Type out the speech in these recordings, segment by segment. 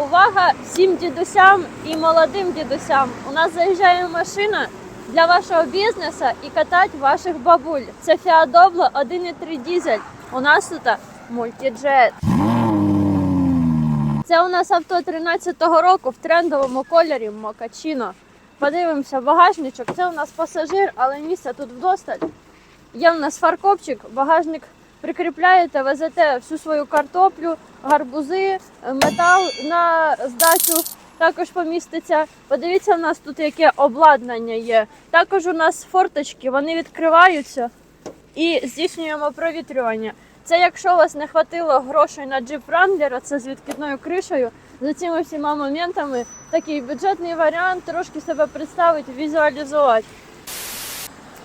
Увага всім дідусям і молодим дідусям. У нас заїжджає машина для вашого бізнесу і катать ваших бабуль. Це Doblo 1.3 дізель. У нас тут мультиджет. Це у нас авто 13-го року в трендовому кольорі Мокачино. Подивимося, багажничок. Це у нас пасажир, але місця тут вдосталь. Є в нас фаркопчик, багажник прикріпляєте, везете всю свою картоплю, гарбузи, метал на здачу. Також поміститься. Подивіться, у нас тут яке обладнання є. Також у нас форточки, вони відкриваються і здійснюємо провітрювання. Це якщо у вас не хватило грошей на джип Wrangler, це з відкидною кришею, за цими всіма моментами такий бюджетний варіант, трошки себе представити, візуалізувати.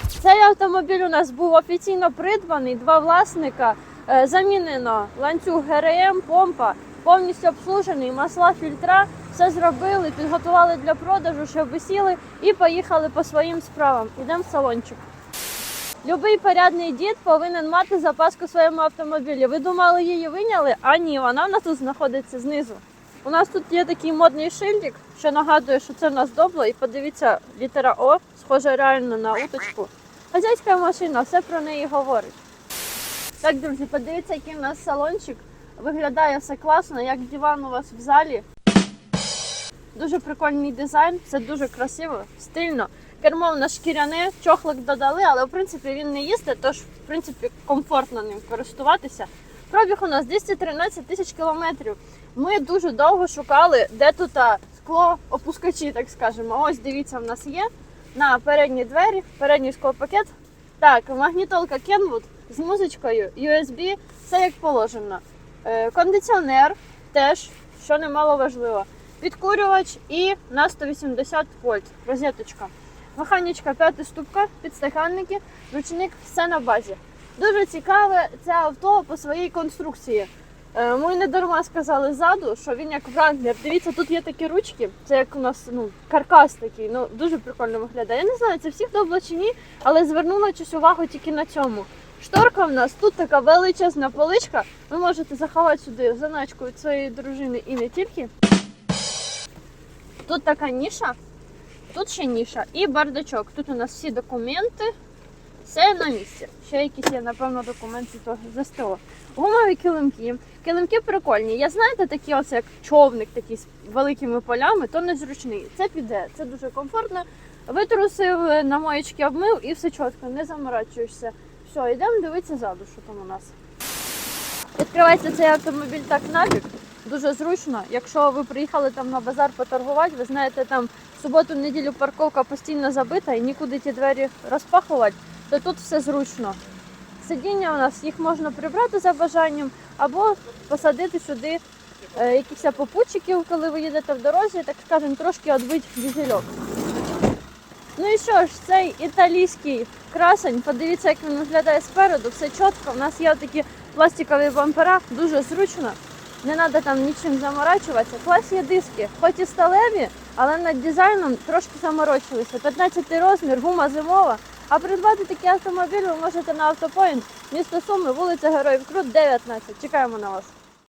Цей автомобіль у нас був офіційно придбаний, два власника. Е, Замінено ланцюг ГРМ, помпа, повністю обслужений, масла, фільтра. Все зробили, підготували для продажу, щоб висіли і поїхали по своїм справам. Ідемо в салончик. Любий порядний дід повинен мати запаску в своєму автомобілі. Ви думали, її виняли? А ні, вона в нас тут знаходиться знизу. У нас тут є такий модний шильдик, що нагадує, що це в нас добло. І подивіться, літера О, схожа реально на уточку. Хазяйська машина, все про неї говорить. Так, друзі, подивіться, який у нас салончик. Виглядає все класно, як диван у вас в залі. Дуже прикольний дизайн, все дуже красиво, стильно. Кермо в шкіряне, чохлик додали, але в принципі він не їсти, тож в принципі комфортно ним користуватися. Пробіг у нас 213 тисяч кілометрів. Ми дуже довго шукали, де тут скло опускачі, так скажемо. Ось дивіться, в нас є на передні двері, передній склопакет. Так, магнітолка Kenwood з музичкою, USB, все як положено. Е, Кондиціонер теж, що немало важливо. Підкурювач і на 180 вольт. Розеточка. Механічка п'яти ступка, підстаканники, ручник, все на базі. Дуже цікаве це авто по своїй конструкції. Е, Ми не дарма сказали ззаду, що він як Wrangler. Дивіться, тут є такі ручки, це як у нас ну, каркас такий, ну дуже прикольно виглядає. Я не знаю, це всіх добре чи ні, але звернула щось увагу тільки на цьому. Шторка в нас тут така величезна поличка. Ви можете заховати сюди заначку від своєї дружини і не тільки. Тут така ніша, тут ще ніша і бардачок. Тут у нас всі документи, все на місці. Ще якісь є, напевно, документи того з Гумові килимки. Килимки прикольні. Я знаєте, такі ось як човник такий з великими полями, то незручний. Це піде, це дуже комфортно. Витрусив, на моєчки обмив і все чітко, не заморачуєшся. Все, йдемо дивитися ззаду, що там у нас. Відкривається цей автомобіль так набік. Дуже зручно. Якщо ви приїхали там на базар поторгувати, ви знаєте, там в суботу, неділю парковка постійно забита і нікуди ті двері розпахувати, то тут все зручно. Сидіння у нас їх можна прибрати за бажанням, або посадити сюди е, якихось попутчиків, коли ви їдете в дорозі, так скажемо, трошки відбить дізельок. Ну і що ж, цей італійський красень, подивіться, як він виглядає спереду, все чітко. У нас є такі пластикові бампера, дуже зручно. Не треба там нічим заморачуватися. Клас є диски, хоч і сталеві, але над дизайном трошки заморочилися. 15 розмір, гума зимова. А придбати такий автомобіль ви можете на автопоінт, місто Суми, вулиця Героїв Крут, 19. Чекаємо на вас.